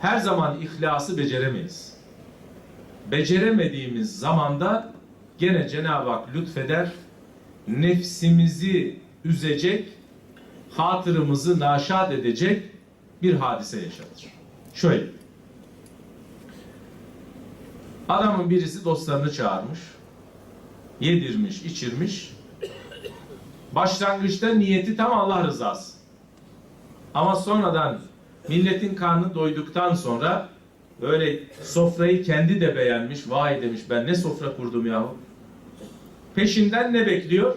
her zaman ihlası beceremeyiz. Beceremediğimiz zamanda gene Cenab-ı Hak lütfeder, nefsimizi üzecek, hatırımızı naşat edecek bir hadise yaşatır. Şöyle. Adamın birisi dostlarını çağırmış. Yedirmiş, içirmiş. Başlangıçta niyeti tam Allah rızası. Ama sonradan milletin karnı doyduktan sonra böyle sofrayı kendi de beğenmiş. Vay demiş ben ne sofra kurdum yahu. Peşinden ne bekliyor?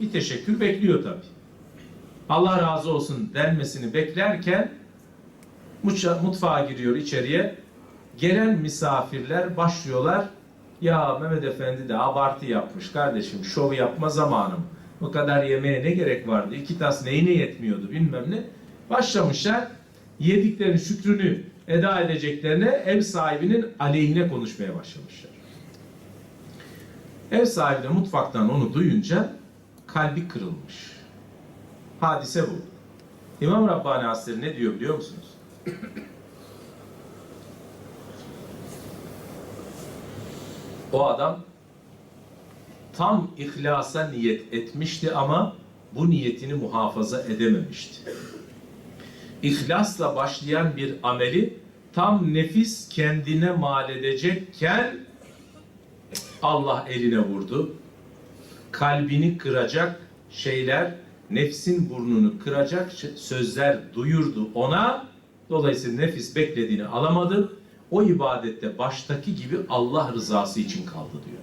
Bir teşekkür bekliyor tabii. Allah razı olsun denmesini beklerken mutfa- mutfağa giriyor içeriye. Gelen misafirler başlıyorlar. Ya Mehmet Efendi de abartı yapmış kardeşim. Şov yapma zamanım. Bu kadar yemeğe ne gerek vardı? İki tas neyine yetmiyordu bilmem ne. Başlamışlar yediklerinin şükrünü eda edeceklerine ev sahibinin aleyhine konuşmaya başlamışlar. Ev sahibi de mutfaktan onu duyunca kalbi kırılmış. Hadise bu. İmam Rabbani Hazretleri ne diyor biliyor musunuz? O adam tam ihlasa niyet etmişti ama bu niyetini muhafaza edememişti. İhlasla başlayan bir ameli tam nefis kendine mal edecekken Allah eline vurdu. Kalbini kıracak şeyler, nefsin burnunu kıracak sözler duyurdu ona. Dolayısıyla nefis beklediğini alamadı. O ibadette baştaki gibi Allah rızası için kaldı diyor.